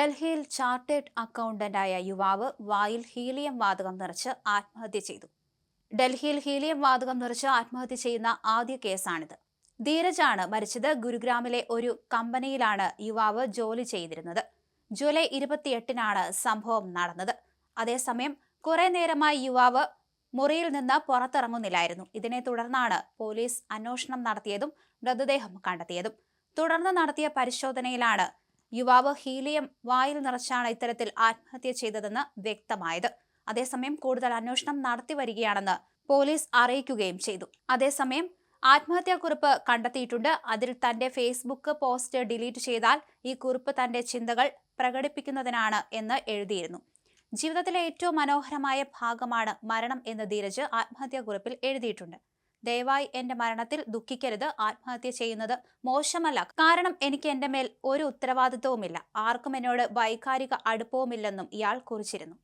ഡൽഹിയിൽ ചാർട്ടേഡ് അക്കൗണ്ടന്റായ യുവാവ് വായിൽ ഹീലിയം വാതകം നിറച്ച് ആത്മഹത്യ ചെയ്തു. ഡൽഹിയിൽ ഹീലിയം വാതകം നിറച്ച് ആത്മഹത്യ ചെയ്യുന്ന ആദ്യ കേസാണിത്. ധീരജാണ് മരിച്ചത് ഗുരുഗ്രാമിലെ ഒരു കമ്പനിയിലാണ് യുവാവ് ജോലി ചെയ്തിരുന്നത്. ജൂലൈ ഇരുപത്തിയെട്ടിനാണ് സംഭവം നടന്നത്. അതേസമയം കുറെ നേരമായി യുവാവ് മുറിയിൽ നിന്ന് പുറത്തിറങ്ങുന്നില്ലായിരുന്നു. ഇതിനെ തുടർന്നാണ് പോലീസ് അന്വേഷണം നടത്തിയതും മൃതദേഹം കണ്ടെത്തിയതും. തുടർന്ന് നടത്തിയ പരിശോധനയിലാണ് യുവാവ് ഹീലിയം വായിൽ നിറച്ചാണ് ഇത്തരത്തിൽ ആത്മഹത്യ ചെയ്തതെന്ന് വ്യക്തമായത്. അതേസമയം കൂടുതൽ അന്വേഷണം നടത്തി വരികയാണെന്ന് പോലീസ് അറിയിക്കുകയും ചെയ്തു. അതേസമയം ആത്മഹത്യാക്കുറിപ്പ് കണ്ടെത്തിയിട്ടുണ്ട്. അതിൽ തന്റെ ഫേസ്ബുക്ക് പോസ്റ്റ് ഡിലീറ്റ് ചെയ്താൽ ഈ കുറിപ്പ് തന്റെ ചിന്തകൾ പ്രകടിപ്പിക്കുന്നതിനാണ് എന്ന് എഴുതിയിരുന്നു. ജീവിതത്തിലെ ഏറ്റവും മനോഹരമായ ഭാഗമാണ് മരണം എന്ന് ധീരജ് ആത്മഹത്യാക്കുറിപ്പിൽ എഴുതിയിട്ടുണ്ട്. ദയവായി എന്റെ മരണത്തിൽ ദുഃഖിക്കരുത്. ആത്മഹത്യ ചെയ്യുന്നത് മോശമല്ല. കാരണം എനിക്ക് എന്റെ മേൽ ഒരു ഉത്തരവാദിത്വവുമില്ല. ആർക്കും എന്നോട് വൈകാരിക അടുപ്പവുമില്ലെന്നും ഇയാൾ കുറിച്ചിരുന്നു.